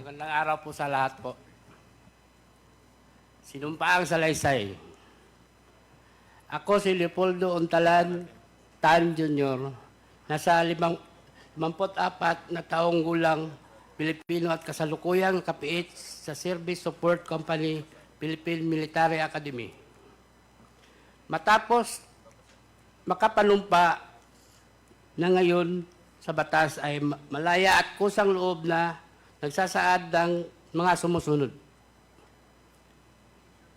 Magandang araw po sa lahat po. Sinumpaang salaysay. Ako si Leopoldo Untalan Tan Jr. Nasa limang, 54 na taong gulang Pilipino at kasalukuyang kapiit sa Service Support Company Philippine Military Academy. Matapos makapanumpa na ngayon sa batas ay ma- malaya at kusang loob na nagsasaad ng mga sumusunod.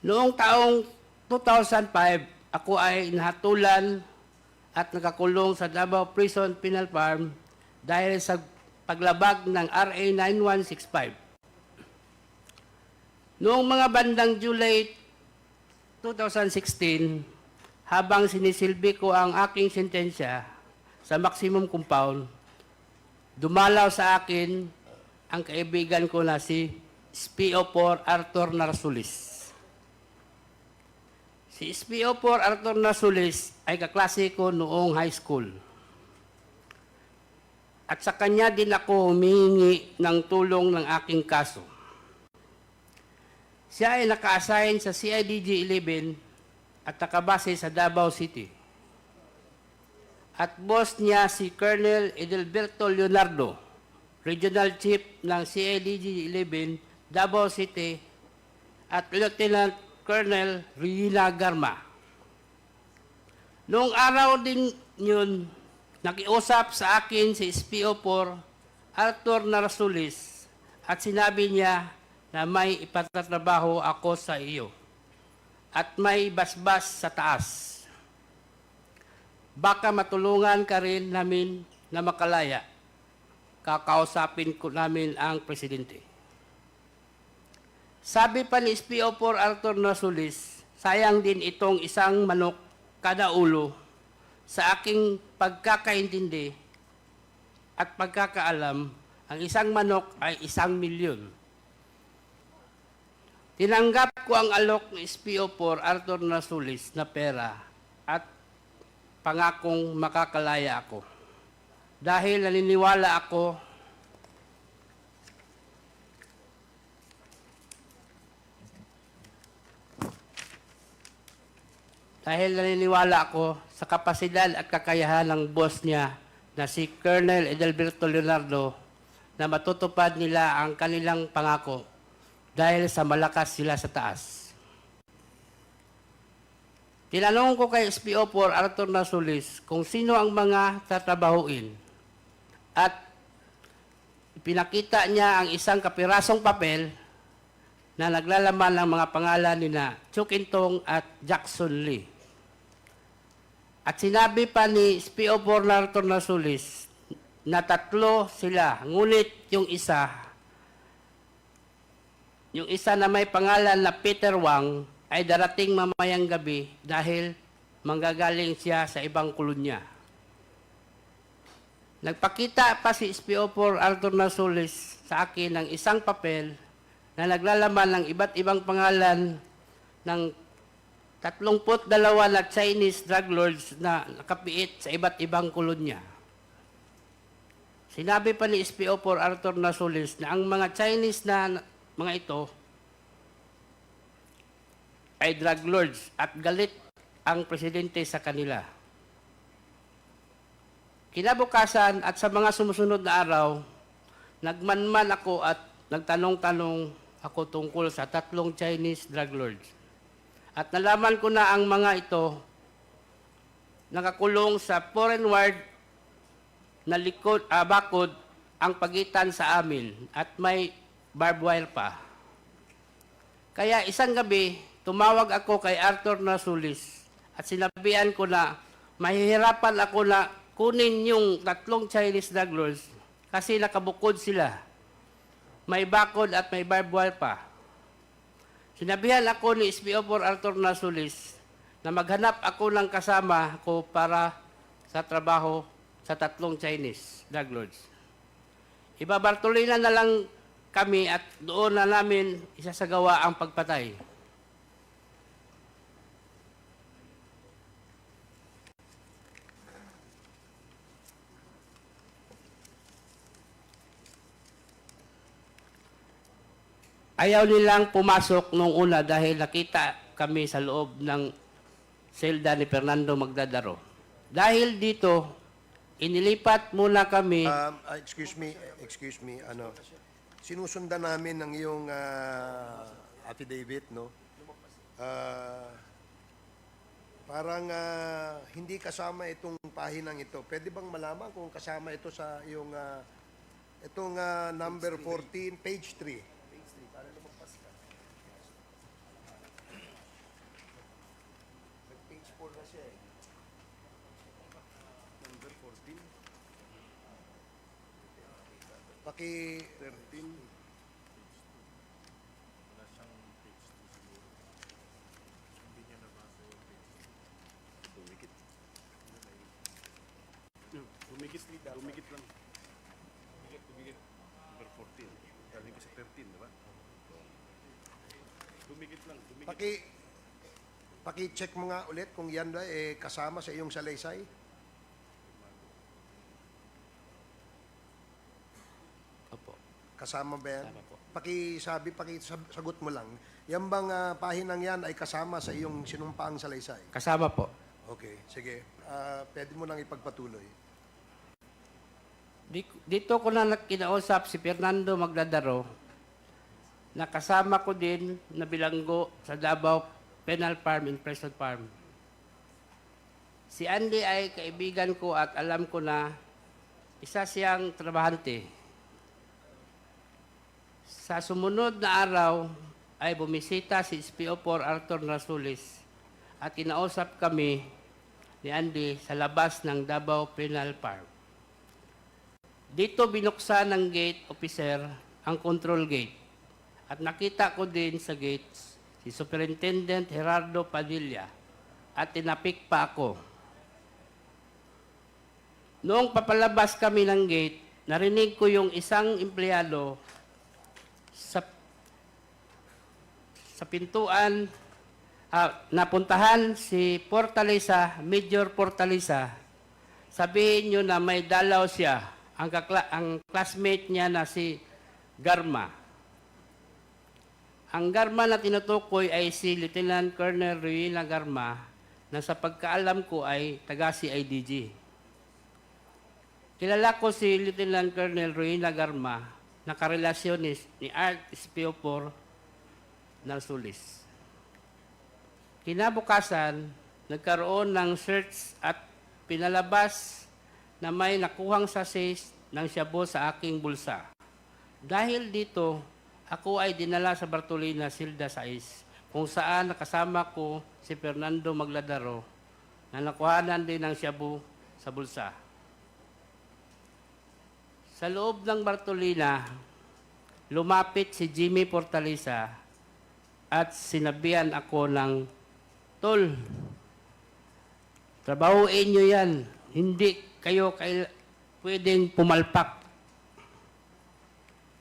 Noong taong 2005, ako ay nahatulan at nakakulong sa Davao Prison Penal Farm dahil sa paglabag ng RA 9165. Noong mga bandang July 2016, habang sinisilbi ko ang aking sentensya sa maximum compound, dumalaw sa akin ang kaibigan ko na si SPO4 Arthur Narsulis. Si SPO4 Arthur Narsulis ay kaklase ko noong high school. At sa kanya din ako humihingi ng tulong ng aking kaso. Siya ay naka-assign sa CIDG 11 at nakabase sa Davao City. At boss niya si Colonel Edelberto Leonardo, Regional Chief ng CIDG 11 Davao City at Lieutenant Colonel Rina Garma. Noong araw din yun, nakiusap sa akin si SPO4 Arthur Narasulis at sinabi niya na may ipatatrabaho ako sa iyo at may basbas sa taas. Baka matulungan ka rin namin na makalaya. Kakausapin ko namin ang presidente. Sabi pa ni SPO4 Arthur Nasulis, sayang din itong isang manok kada ulo sa aking pagkakaintindi at pagkakaalam, ang isang manok ay isang milyon. Tinanggap ko ang alok ng SPO4 Arthur Nasulis na pera at pangakong makakalaya ako. Dahil naniniwala ako dahil naniniwala ako sa kapasidad at kakayahan ng boss niya na si Colonel Edelberto Leonardo na matutupad nila ang kanilang pangako dahil sa malakas sila sa taas. Tinanong ko kay SPO4 Arthur Nasulis kung sino ang mga tatrabahuin at pinakita niya ang isang kapirasong papel na naglalaman ng mga pangalan ni na Chukintong at Jackson Lee. At sinabi pa ni SPO4 Arthur Nasulis na tatlo sila, ngunit yung isa, yung isa na may pangalan na Peter Wang ay darating mamayang gabi dahil manggagaling siya sa ibang kolonya. Nagpakita pa si SPO4 Arthur Nasulis sa akin ng isang papel na naglalaman ng iba't ibang pangalan ng 32 na Chinese drug lords na nakapiit sa iba't ibang kolonya. Sinabi pa ni SPO4 Arthur Nasulis na ang mga Chinese na mga ito ay drug lords at galit ang presidente sa kanila. Kinabukasan at sa mga sumusunod na araw, nagmanman ako at nagtanong-tanong ako tungkol sa tatlong Chinese drug lords. At nalaman ko na ang mga ito nakakulong sa foreign ward na likod, ah, bakod ang pagitan sa amin at may barbed wire pa. Kaya isang gabi, tumawag ako kay Arthur Nasulis at sinabihan ko na mahihirapan ako na kunin yung tatlong Chinese drug lords kasi nakabukod sila. May bakod at may barbed pa. Sinabihan ako ni SPO4 Arthur Nasulis na maghanap ako ng kasama ko para sa trabaho sa tatlong Chinese drug lords. Ibabartolina na lang kami at doon na namin isasagawa ang pagpatay. Ayaw nilang pumasok nung una dahil nakita kami sa loob ng selda ni Fernando Magdadaro. Dahil dito, inilipat muna kami Um, ah, excuse me, excuse me, ano, sinusundan namin ng iyong ah, affidavit, no? Ah, parang ah, hindi kasama itong pahinang ito. Pwede bang malaman kung kasama ito sa iyong, ah, itong ah, number 14, page 3? Page 4 na siya eh. Number 14. Paki 13. Dumikit, dumikit lang. Dumikit, dumikit. Number 14. Galing kasi 13, di ba? Dumikit lang, dumikit. Paki Paki-check mo nga ulit kung yan ba eh, kasama sa iyong salaysay. Kasama ba yan? Kasama po. Pakisabi, pakisagot mo lang. Yan bang ah, pahinang yan ay kasama sa iyong sinumpaang salaysay? Kasama po. Okay, sige. Ah, pwede mo nang ipagpatuloy. Di- Dito ko na kinausap si Fernando Magdadaro na kasama ko din na bilanggo sa Davao Penal Farm and Preston Farm. Si Andy ay kaibigan ko at alam ko na isa siyang trabahante. Sa sumunod na araw ay bumisita si SPO4 Arthur Rasulis at kinausap kami ni Andy sa labas ng Davao Penal Farm. Dito binuksan ng gate officer ang control gate. At nakita ko din sa gates si Superintendent Gerardo Padilla at tinapik pa ako. Noong papalabas kami ng gate, narinig ko yung isang empleyado sa sa pintuan ah, napuntahan si Fortaleza, Major Fortaleza. Sabihin nyo na may dalaw siya, ang, kakla- ang classmate niya na si Garma. Ang Garma na tinutukoy ay si Lieutenant Colonel Ruina Garma na sa pagkaalam ko ay taga CIDG. Kilala ko si Lieutenant Colonel Ruina Garma na karelasyon ni, ni Art Espiofor Narsulis. Kinabukasan, nagkaroon ng search at pinalabas na may nakuhang sachets ng shabu sa aking bulsa. Dahil dito, ako ay dinala sa Bartolina Silda 6 kung saan nakasama ko si Fernando Magladaro na nakuhanan din ng shabu sa bulsa. Sa loob ng Bartolina, lumapit si Jimmy Portaliza at sinabihan ako ng, Tol, trabahuin nyo yan. Hindi kayo kail- pwedeng pumalpak.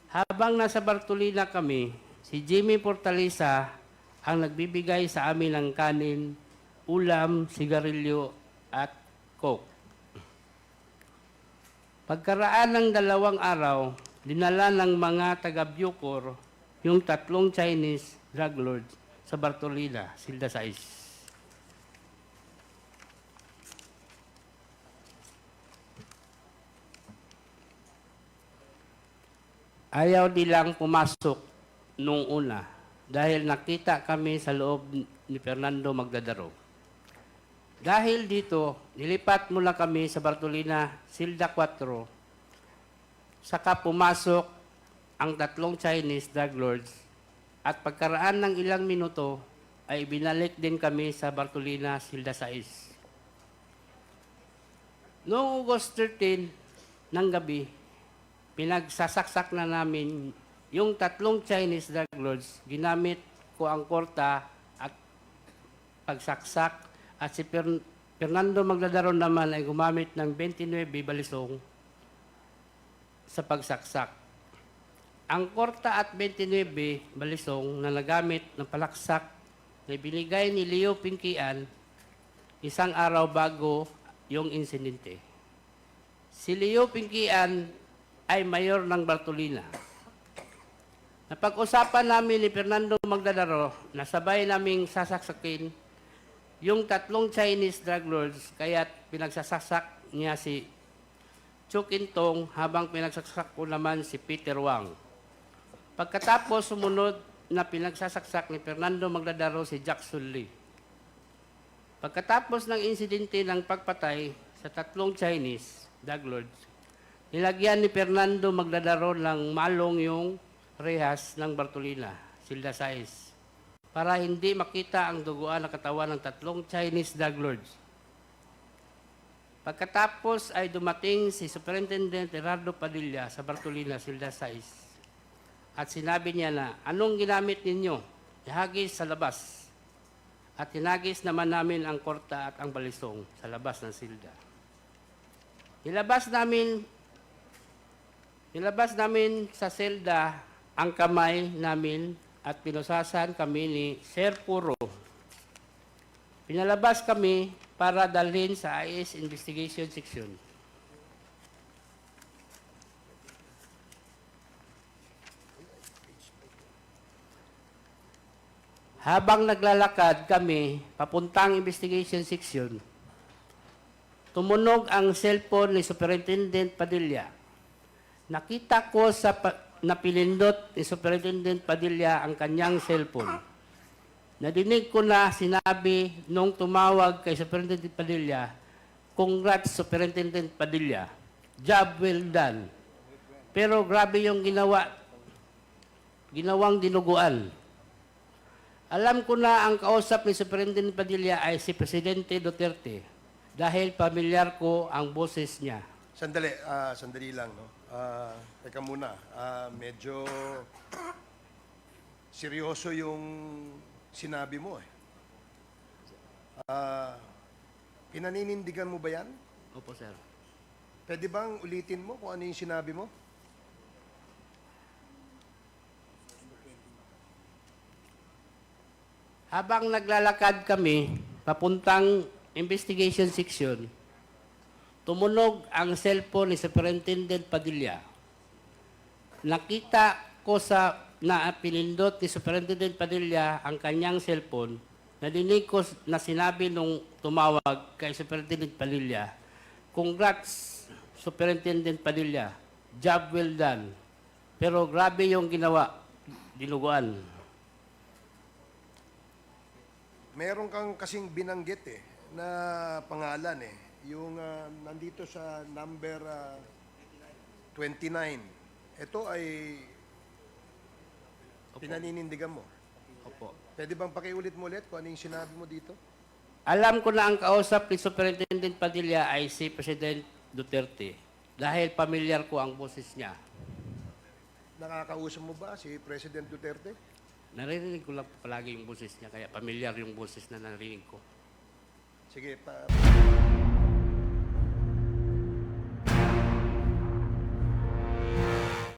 Habang nasa Bartolina kami, si Jimmy Portaliza ang nagbibigay sa amin ng kanin, ulam, sigarilyo at coke. Pagkaraan ng dalawang araw, dinala ng mga taga-Bucor yung tatlong Chinese drug lords sa Bartolina, Silda 6. Ayaw nilang pumasok nung una dahil nakita kami sa loob ni Fernando Magdadaro. Dahil dito, nilipat mula kami sa Bartolina, Silda 4, saka pumasok ang tatlong Chinese drug lords at pagkaraan ng ilang minuto ay binalik din kami sa Bartolina, Silda 6. Noong August 13 ng gabi, pinagsasaksak na namin yung tatlong Chinese drug lords. Ginamit ko ang korta at pagsaksak at si Fer- Fernando Magdadaro naman ay gumamit ng 29 balisong sa pagsaksak. Ang korta at 29 balisong na nagamit ng palaksak na binigay ni Leo Pinkian isang araw bago yung insidente. Si Leo Pinkian ay mayor ng Bartolina. Napag-usapan namin ni Fernando Magdadaro na sabay naming sasaksakin yung tatlong Chinese drug lords kaya pinagsasasak niya si Chu Kintong habang pinagsaksak ko naman si Peter Wang. Pagkatapos sumunod na pinagsasaksak ni Fernando Magdadaro si Jackson Lee. Pagkatapos ng insidente ng pagpatay sa tatlong Chinese drug lords, nilagyan ni Fernando Magdadaro ng malong yung rehas ng Bartolina, Silda Sais, para hindi makita ang duguan ng katawan ng tatlong Chinese drug lords. Pagkatapos ay dumating si Superintendent Gerardo Padilla sa Bartolina, Silda Sais. At sinabi niya na, anong ginamit ninyo? Ihagis sa labas. At hinagis naman namin ang korta at ang balisong sa labas ng silda. Nilabas namin Nilabas namin sa selda ang kamay namin at pinusasan kami ni Sir Puro. Pinalabas kami para dalhin sa IS Investigation Section. Habang naglalakad kami papuntang investigation section, tumunog ang cellphone ni Superintendent Padilla. Nakita ko sa napilindot ni Superintendent Padilla ang kanyang cellphone. Nadinig ko na sinabi nung tumawag kay Superintendent Padilla, Congrats Superintendent Padilla. Job well done. Pero grabe yung ginawa, ginawang dinuguan. Alam ko na ang kausap ni Superintendent Padilla ay si Presidente Duterte dahil pamilyar ko ang boses niya. Sandali, ah, sandali lang, no? Ah, teka muna, ah, medyo seryoso yung sinabi mo eh. Ah, pinaninindigan mo ba yan? Opo, sir. Pwede bang ulitin mo kung ano yung sinabi mo? Habang naglalakad kami papuntang investigation section, tumunog ang cellphone ni Superintendent Padilla. Nakita ko sa na pinindot ni Superintendent Padilla ang kanyang cellphone. Nadinig ko na sinabi nung tumawag kay Superintendent Padilla, Congrats, Superintendent Padilla. Job well done. Pero grabe yung ginawa, dinuguan. Meron kang kasing binanggit eh, na pangalan eh. Yung ah, nandito sa number ah, 29. Ito ay pinaninindigan mo. Opo. Pwede bang pakiulit mo ulit kung ano yung sinabi mo dito? Alam ko na ang kausap ni Superintendent Padilla ay si President Duterte dahil pamilyar ko ang boses niya. Nakakausap mo ba si President Duterte? Naririnig ko lang palagi yung boses niya kaya pamilyar yung boses na narinig ko. Sige, pa,